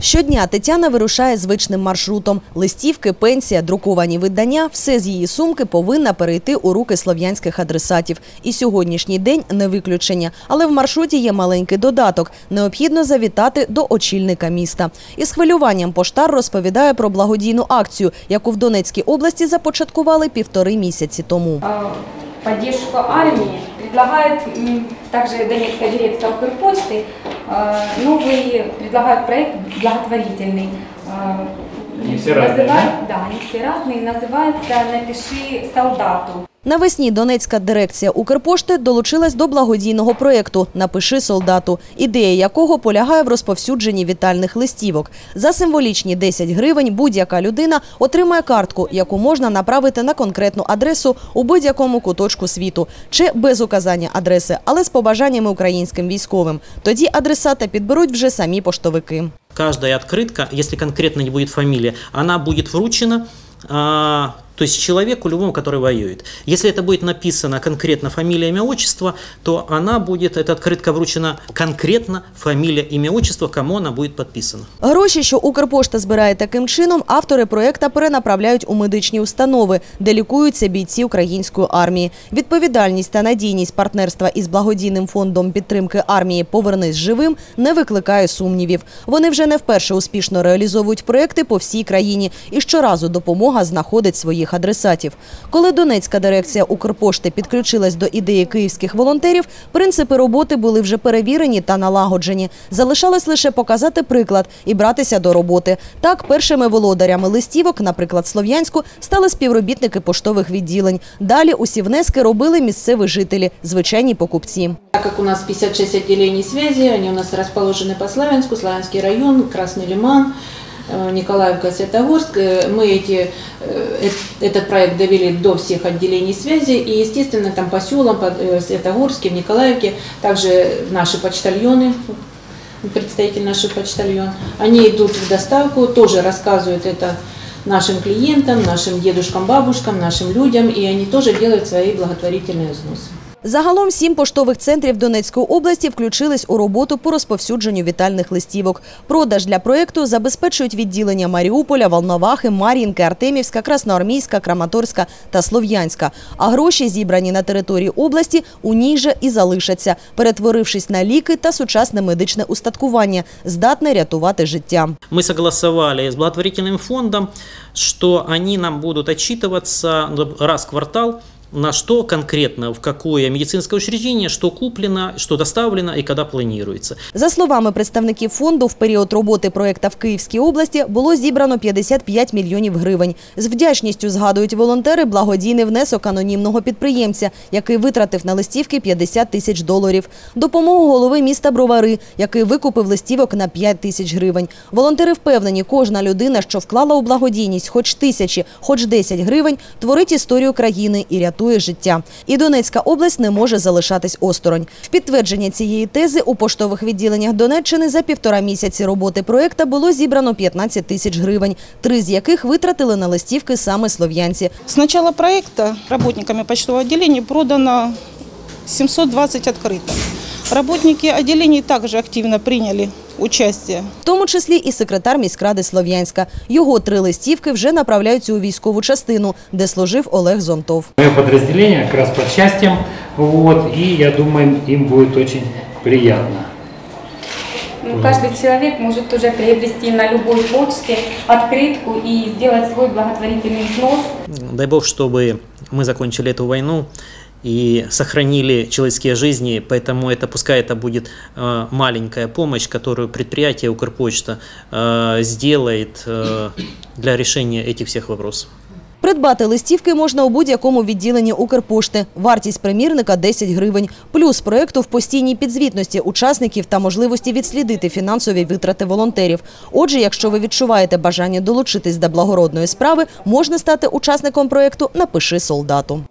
Щодня Тетяна вирушає звичним маршрутом. Листівки, пенсія, друковані видання – все з її сумки повинна перейти у руки слов'янських адресатів. І сьогоднішній день не виключення. Але в маршруті є маленький додаток. Необхідно завітати до очільника міста. Із хвилюванням поштар розповідає про благодійну акцію, яку в Донецькій області започаткували півтори місяці тому. э, поддержку армии. Предлагает м, также Донецкая дирекция Укрпочты э, новый, предлагают проект благотворительный. Э, Они все разные, называют- Да, они все разные. Называется «Напиши солдату». Навесні Донецька дирекція Укрпошти долучилась до благодійного проєкту Напиши солдату, ідея якого полягає в розповсюдженні вітальних листівок. За символічні 10 гривень будь-яка людина отримає картку, яку можна направити на конкретну адресу у будь-якому куточку світу, чи без указання адреси, але з побажаннями українським військовим. Тоді адресата підберуть вже самі поштовики. Каждая открытка, если конкретно не будет фамилия, она будет вручена то есть человеку любому, который воюет. Если это будет написано конкретно фамилия, имя, отчество, то она будет, эта открытка вручена конкретно фамилия, имя, отчество, кому она будет подписана. Гроші, що Укрпошта збирає таким чином, автори проєкта перенаправляють у медичні установи, де лікуються бійці української армії. Відповідальність та надійність партнерства із благодійним фондом підтримки армії Повернись живим не викликає сумнівів. Вони вже не вперше успішно реалізовують проєкти по всій країні, і щоразу допомога знаходить своїх адресатів. Коли Донецька дирекція Укрпошти підключилась до ідеї київських волонтерів, принципи роботи були вже перевірені та налагоджені. Залишалось лише показати приклад і братися до роботи. Так, першими володарями листівок, наприклад, Слов'янську, стали співробітники поштових відділень. Далі усі внески робили місцеві жителі, звичайні покупці. Так как у нас 56 отделений связи, они у нас расположены по Славянску, Славянский район, Красный Лиман, э, Николаевка, Светогорск. Э, Мы эти, э, э- этот проект довели до всех отделений связи и, естественно, там по селам, по э, Светогорске, в Николаевке, также наши почтальоны, представитель нашего почтальон, они идут в доставку, тоже рассказывают это нашим клиентам, нашим дедушкам, бабушкам, нашим людям, и они тоже делают свои благотворительные взносы. Загалом сім поштових центрів Донецької області включились у роботу по розповсюдженню вітальних листівок. Продаж для проєкту забезпечують відділення Маріуполя, Волновахи, Мар'їнки, Артемівська, Красноармійська, Краматорська та Слов'янська. А гроші, зібрані на території області, у ній же і залишаться, перетворившись на ліки та сучасне медичне устаткування, здатне рятувати життя. Мы согласовали с благотворительным фондом, что они нам будут отчитываться раз в квартал, на что конкретно, в какое медицинское учреждение, что куплено, что доставлено и когда планируется. За словами представників фонду, в період роботи проєкта в Київській області було зібрано 55 мільйонів гривень. З вдячністю згадують волонтери благодійний внесок анонімного підприємця, який витратив на листівки 50 тисяч доларів. Допомогу голови міста Бровари, який викупив листівок на 5 тисяч гривень. Волонтери впевнені, кожна людина, що вклала у благодійність хоч тисячі, хоч 10 гривень, творить історію країни і рятує життя. І Донецька область не може залишатись осторонь. В підтвердження цієї тези у поштових відділеннях Донеччини за півтора місяці роботи проєкта було зібрано 15 тисяч гривень, три з яких витратили на листівки саме слов'янці. С начала проекта работниками почтового отделения продано 720 открыток. Работники отделений также активно приняли участие. В тому числі і секретар міськради Слов'янська. Його три листівки вже направляються у військову частину, де служив Олег Зонтов. Мое подразделение как раз под счастьем, вот, и я думаю, им будет очень приятно. Ну, каждый человек может уже приобрести на любой почте открытку и сделать свой благотворительный взнос. Дай бог, чтобы мы закончили эту войну и сохранили человеческие жизни, поэтому это пускай это будет э, маленькая помощь, которую предприятие Укрпочта э, сделает э, для решения этих всех вопросов. Придбати листівки можна у будь-якому відділенні Укрпошти. Вартість примірника – 10 гривень. Плюс проєкту в постійній підзвітності учасників та можливості відслідити фінансові витрати волонтерів. Отже, якщо ви відчуваєте бажання долучитись до благородної справи, можна стати учасником проєкту «Напиши солдату».